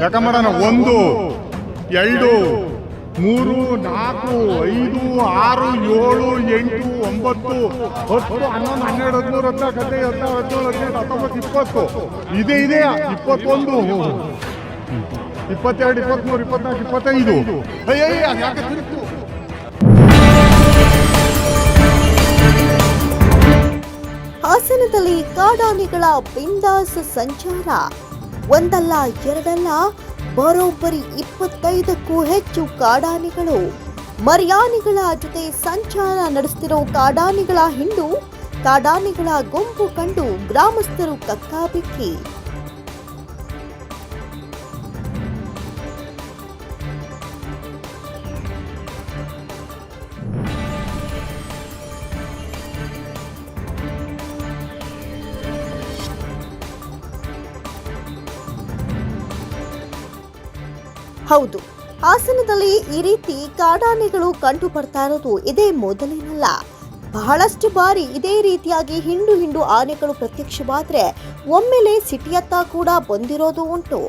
ಯಾಕಂಬರೋಣ ಒಂದು, ಎರಡು, ಮೂರು, ನಾಲ್ಕು, ಐದು, ಆರು, ಏಳು, ಎಂಟು, ಒಂಬತ್ತು, ಹತ್ತು, ಹನ್ನೊಂದು, ಹನ್ನೆರಡು, ಹದಿಮೂರು, ಹದಿನಾಲ್ಕು, ಹದಿನೈದು, ಹದಿನಾರು, ಹದಿನೇಳು ಹದಿನೆಂಟು ಹತ್ತೊಂಬತ್ತು, ಇಪ್ಪತ್ತು. ಇದೆ ಇದೆ, ಇಪ್ಪತ್ತೊಂದು. ಇಪ್ಪತ್ತೆರಡು ಇಪ್ಪತ್ತ್ಮೂರು ಇಪ್ಪತ್ನಾಲ್ಕು, ಇಪ್ಪತ್ತೈದು. ಯಾಕೆ ತಿರುತ್ತು ಹಾಸನದಲ್ಲಿ ಕಾಡಾನೆಗಳ ಬಿಂದಾಸ್ ಸಂಚಾರ. ಒಂದಲ್ಲ, ಎರಡಲ್ಲ, ಬರೋಬ್ಬರಿ ಇಪ್ಪತ್ತೈದಕ್ಕೂ ಹೆಚ್ಚು ಕಾಡಾನೆಗಳು. ಮರ್ಯಾನಿಗಳ ಜೊತೆ ಸಂಚಾರ ನಡೆಸ್ತಿರೋ ಕಾಡಾನೆಗಳ ಹಿಂಡು, ಕಾಡಾನೆಗಳ ಗುಂಪು ಕಂಡು ಗ್ರಾಮಸ್ಥರು ಕಕ್ಕಾಬಿಕ್ಕಿ. ಹೌದು, ಹಾಸನದಲ್ಲಿ ಈ ರೀತಿ ಕಾಡಾನೆಗಳು ಕಂಡು ಬರ್ತಾ ಇರೋದು ಇದೇ ಮೊದಲಿನಲ್ಲ. ಬಹಳಷ್ಟು ಬಾರಿ ಇದೇ ರೀತಿಯಾಗಿ ಹಿಂಡು ಹಿಂಡು ಆನೆಗಳು ಪ್ರತ್ಯಕ್ಷವಾದ್ರೆ ಒಮ್ಮೆಲೆ ಸಿಟಿಯತ್ತ ಕೂಡ ಬಂದಿರೋದು ಉಂಟು.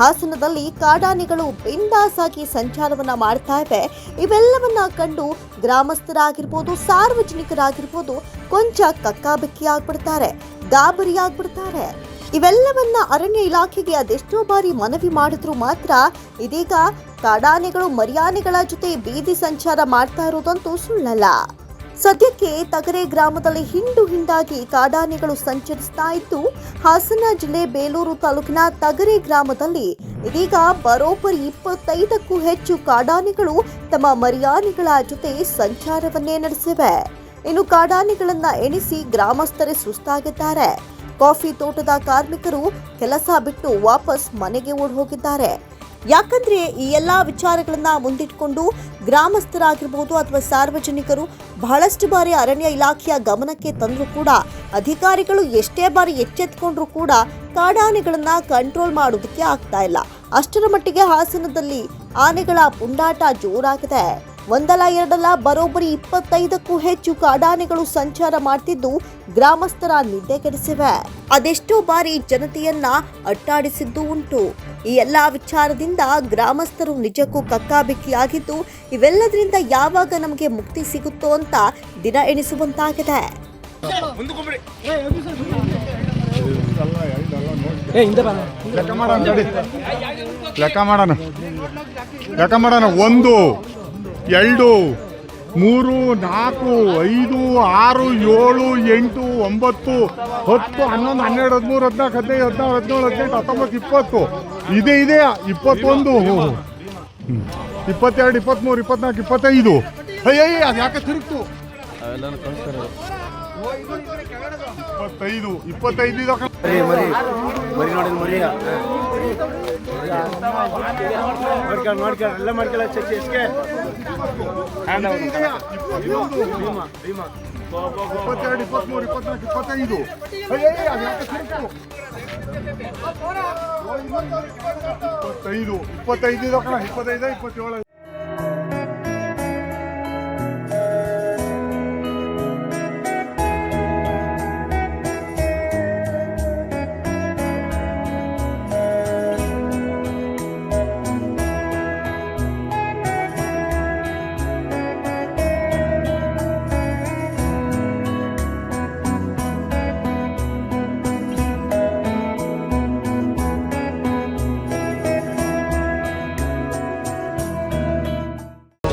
ಹಾಸನದಲ್ಲಿ ಕಾಡಾನೆಗಳು ಬಿಂದಾಸಾಗಿ ಸಂಚಾರವನ್ನ ಮಾಡ್ತಾ ಇವೆ. ಇವೆಲ್ಲವನ್ನ ಕಂಡು ಗ್ರಾಮಸ್ಥರಾಗಿರ್ಬೋದು, ಸಾರ್ವಜನಿಕರಾಗಿರ್ಬೋದು ಕೊಂಚ ಕಕ್ಕಾಬಿಕ್ಕಿ ಆಗ್ಬಿಡ್ತಾರೆ ಗಾಬರಿ ಆಗ್ಬಿಡ್ತಾರೆ ಇವೆಲ್ಲವನ್ನ ಅರಣ್ಯ ಇಲಾಖೆಗೆ ಅದೆಷ್ಟೋ ಬಾರಿ ಮನವಿ ಮಾಡಿದ್ರು ಮಾತ್ರ ಇದೀಗ ಕಾಡಾನೆಗಳು, ಮರಿಯಾನೆಗಳ ಜೊತೆ ಬೀದಿ ಸಂಚಾರ ಮಾಡ್ತಾ ಇರೋದಂತೂ ಸುಳ್ಳಲ್ಲ. ಸದ್ಯಕ್ಕೆ ತಗರೆ ಗ್ರಾಮದಲ್ಲಿ ಹಿಂಡು ಹಿಂಡಾಗಿ ಕಾಡಾನೆಗಳು ಸಂಚರಿಸ್ತಾ ಇದ್ದು, ಹಾಸನ ಜಿಲ್ಲೆ ಬೇಲೂರು ತಾಲೂಕಿನ ತಗರೆ ಗ್ರಾಮದಲ್ಲಿ ಇದೀಗ ಬರೋಬ್ಬರಿ ಇಪ್ಪತ್ತೈದಕ್ಕೂ ಹೆಚ್ಚು ಕಾಡಾನೆಗಳು ತಮ್ಮ ಮರಿಯಾನೆಗಳ ಜೊತೆ ಸಂಚಾರವನ್ನೇ ನಡೆಸಿವೆ. ಇನ್ನು ಕಾಡಾನೆಗಳನ್ನ ಎಣಿಸಿ ಗ್ರಾಮಸ್ಥರೇ ಸುಸ್ತಾಗಿದ್ದಾರೆ. ಕಾಫಿ ತೋಟದ ಕಾರ್ಮಿಕರು ಕೆಲಸ ಬಿಟ್ಟು ವಾಪಸ್ ಮನೆಗೆ ಓಡ್ ಹೋಗಿದ್ದಾರೆ ಯಾಕಂದ್ರೆ ಈ ಎಲ್ಲ ವಿಚಾರಗಳನ್ನ ಮುಂದಿಟ್ಕೊಂಡು ಗ್ರಾಮಸ್ಥರಾಗಿರ್ಬೋದು ಅಥವಾ ಸಾರ್ವಜನಿಕರು ಬಹಳಷ್ಟು ಬಾರಿ ಅರಣ್ಯ ಇಲಾಖೆಯ ಗಮನಕ್ಕೆ ತಂದರೂ ಕೂಡ ಅಧಿಕಾರಿಗಳು ಎಷ್ಟೇ ಬಾರಿ ಎಚ್ಚೆತ್ಕೊಂಡ್ರೂ ಕೂಡ ಕಾಡಾನೆಗಳನ್ನ ಕಂಟ್ರೋಲ್ ಮಾಡೋದಕ್ಕೆ ಆಗ್ತಾ ಇಲ್ಲ. ಅಷ್ಟರ ಮಟ್ಟಿಗೆ ಹಾಸನದಲ್ಲಿ ಆನೆಗಳ ಪುಂಡಾಟ ಜೋರಾಗಿದೆ. ಒಂದಲ್ಲ ಎರಡಲ್ಲ ಬರೋಬ್ಬರಿ ಇಪ್ಪತ್ತೈದಕ್ಕೂ ಹೆಚ್ಚು ಕಾಡಾನೆಗಳು ಸಂಚಾರ ಮಾಡ್ತಿದ್ದು ಗ್ರಾಮಸ್ಥರ ನಿದ್ದೆ ಕೆಡಿಸಿವೆ ಅದೆಷ್ಟೋ ಬಾರಿ ಜನತೆಯನ್ನ ಅಟ್ಟಾಡಿಸಿದ್ದು ಉಂಟು. ಈ ಎಲ್ಲಾ ವಿಚಾರದಿಂದ ಗ್ರಾಮಸ್ಥರು ನಿಜಕ್ಕೂ ಕಕ್ಕಾಬಿಕ್ಕಿಯಾಗಿದ್ದು ಇವೆಲ್ಲದರಿಂದ ಯಾವಾಗ ನಮಗೆ ಮುಕ್ತಿ ಸಿಗುತ್ತೋ ಅಂತ ದಿನ ಎಣಿಸುವಂತಾಗಿದೆ. ಲೆಕ್ಕ ಮಾಡೋಣ. ಲೆಕ್ಕ ಮಾಡೋಣ ಒಂದು. ಎರಡು, ಮೂರು, ನಾಲ್ಕು, ಐದು, ಆರು, ಏಳು, ಎಂಟು, ಒಂಬತ್ತು, ಹತ್ತು, ಹನ್ನೊಂದು, ಹನ್ನೆರಡು, ಹದಿಮೂರು, ಹದಿನಾಲ್ಕು, ಹದಿನೈದು, ಹದಿನಾರು, ಹದಿನೇಳು ಹದಿನೆಂಟು ಹತ್ತೊಂಬತ್ತು, ಇಪ್ಪತ್ತು. ಇದೆ ಇದೆ, ಇಪ್ಪತ್ತೊಂದು. ಇಪ್ಪತ್ತೆರಡು ಇಪ್ಪತ್ತ್ಮೂರು ಇಪ್ಪತ್ನಾಲ್ಕು, ಇಪ್ಪತ್ತೈದು. ಅಯ್ಯಯ್ಯ ಅದು ಯಾಕೆ ತಿರುಗ್ತು? ಇಪ್ಪತ್ತೈದು ಇಪ್ಪತ್ತೈದು ಮರಿ ಮರಿ ಮರಿ ನೋಡಿ ಮರಿ ಮಾಡ್ಕೊಂಡು ಮಾಡ್ಕೊಂಡು ಎಲ್ಲ ಮಾಡ್ಕೊಳ್ಳ ಚೆಕ್ ಎಸ್ಕೆ ಇಪ್ಪತ್ತೆರಡು ಇಪ್ಪತ್ಮೂರು ಇಪ್ಪತ್ನಾಲ್ಕು ಇಪ್ಪತ್ತೈದು ಅಯ್ಯಯ್ಯ, ಅದು ಯಾಕೆ ತಿರುಗ್ತು? ಇಪ್ಪತ್ತೈದು ಇಪ್ಪತ್ತೈದು ಇದು ಕಣ ಇಪ್ಪತ್ತೈದು ಇಪ್ಪತ್ತೇಳು